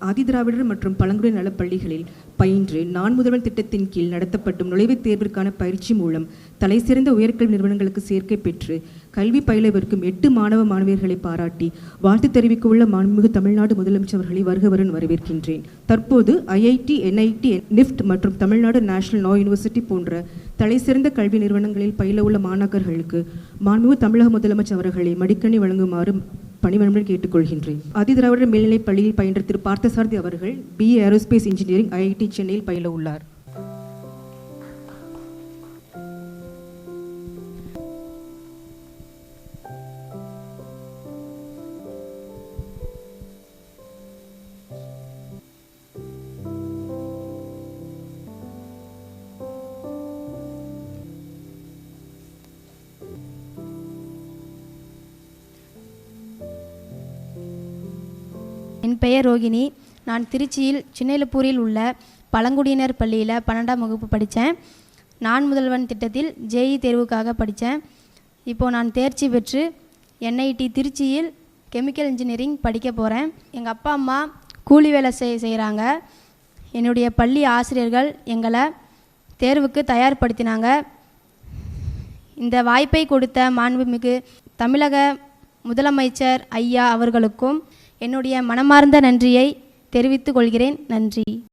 ஆதிதிராவிடர் மற்றும் பழங்குடி நலப்பள்ளிகளில் பயின்று நான் முதல்வன் திட்டத்தின் கீழ் நடத்தப்படும் நுழைவுத் தேர்விற்கான பயிற்சி மூலம் தலைசிறந்த உயர்கல்வி நிறுவனங்களுக்கு சேர்க்கை பெற்று கல்வி பயிலவிருக்கும் எட்டு மாணவ மாணவியர்களை பாராட்டி வாழ்த்து தெரிவிக்க உள்ள மாண்புமிகு தமிழ்நாடு முதலமைச்சர் அவர்களை வருகவரன் வரவேற்கின்றேன். தற்போது ஐஐடி என்ஐடி நிஃப்ட் மற்றும் தமிழ்நாடு நேஷனல் லா யூனிவர்சிட்டி போன்ற தலைசிறந்த கல்வி நிறுவனங்களில் பயில உள்ள மாணாக்கர்களுக்கு மாண்புமிகு தமிழக முதலமைச்சர் அவர்களை மடிக்கணி வழங்குமாறு பணிவன்புடன் கேட்டுக்கொள்கின்றேன். ஆதிதிராவிடர் மேல்நிலைப் பள்ளியில் பயின்ற திரு பார்த்தசாரதி அவர்கள் பிஏ ஏரோஸ்பேஸ் இன்ஜினியரிங் ஐஐடி சென்னையில் பயில உள்ளார் என் பெயர் ரோகிணி. நான் திருச்சியில் சின்னலப்பூரில் உள்ள பழங்குடியினர் பள்ளியில் பன்னெண்டாம் வகுப்பு படித்தேன் நான் முதல்வன் திட்டத்தில் ஜேஇ தேர்வுக்காக படித்தேன் இப்போது நான் தேர்ச்சி பெற்று என்ஐடி திருச்சியில் கெமிக்கல் இன்ஜினியரிங் படிக்க போகிறேன் எங்கள் அப்பா அம்மா கூலி வேலை செய் செய்கிறாங்க என்னுடைய பள்ளி ஆசிரியர்கள் எங்களை தேர்வுக்கு தயார்படுத்தினாங்க. இந்த வாய்ப்பை கொடுத்த மாண்புமிகு தமிழக முதலமைச்சர் ஐயா அவர்களுக்கும் என்னுடைய மனமார்ந்த நன்றியை தெரிவித்துக் கொள்கிறேன். நன்றி.